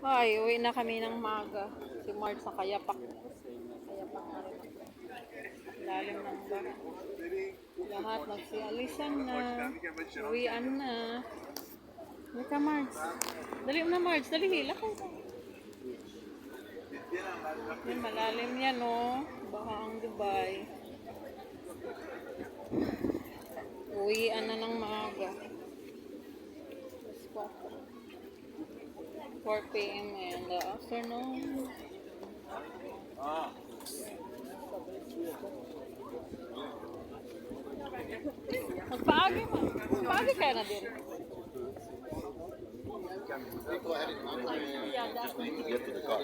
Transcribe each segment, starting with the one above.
Ay, uwi na kami ng maga. Si Marge sa kayapak. Kayapak na rin. Lalim ng baha. Lahat nagsialisan na. Uwian na. Uwi ka, Marge. Dali na, Marge. Dali, lakay ka. Yan, malalim yan, oh. Baha ang Dubai. Uwian na ng maaga. Let's go. 4 p.m. in the afternoon. Magpaagi mo. Magpaagi kaya na din. Get to the car.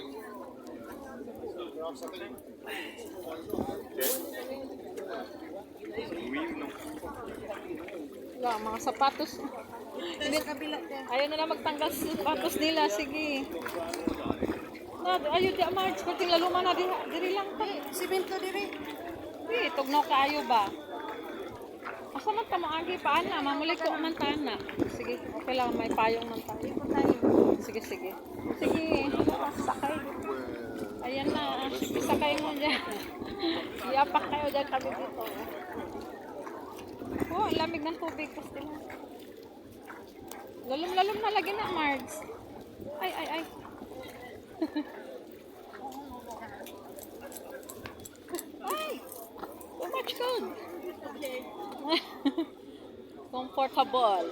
Wala, mga sapatos. Ayaw nila magtanggal sa sapatos nila. Sige. Na, ayaw di March. Kunting laluma na diri, diri lang pa. Simento diri. Eh, tugnaw kaayo ba? Asa man ta maagi paan na, mamuli ko man ta na. Sige, okay lang, may payong man tayo. Sige, sige. Sige, sakay. Ayan na, sakay mo dyan. Iapak kayo dyan kami dito. Oh, lamig ng tubig kasi na. Lalom-lalom na lagi na, Margs. Ay, ay, ay. ay! Too much good. Comfortable.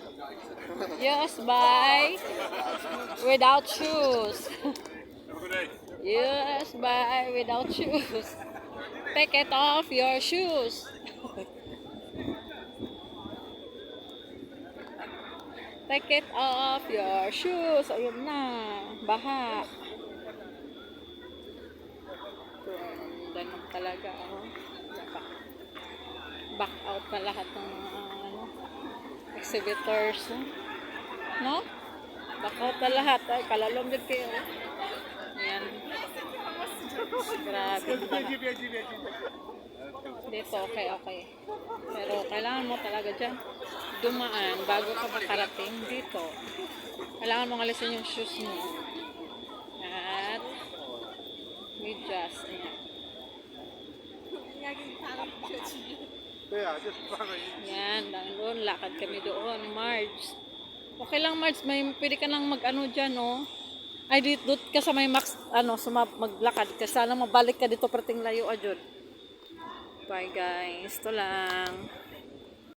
Yes, bye. Without shoes. Yes, bye. Without shoes. Take it off your shoes. Take it off your shoes. Ayun na. Baha. Ganda na talaga. Oh. Back, back out na lahat ng mga ano, exhibitors. No? Back out na lahat. Ay, kalalom din kayo. Ayan. Grabe. Dito, okay, okay. Pero kailangan mo talaga dyan dumaan bago ka makarating dito. Kailangan mong alisin yung shoes mo. At medyas. Ayan. Yan, doon. Lakad kami doon. Marge. Okay lang, Marge. May, pwede ka nang mag-ano dyan, oh. Ay, dito, dito ka sa may max, ano, sumab, maglakad ka. Sana mabalik ka dito, prating layo, ajod. Bye, guys. Ito lang.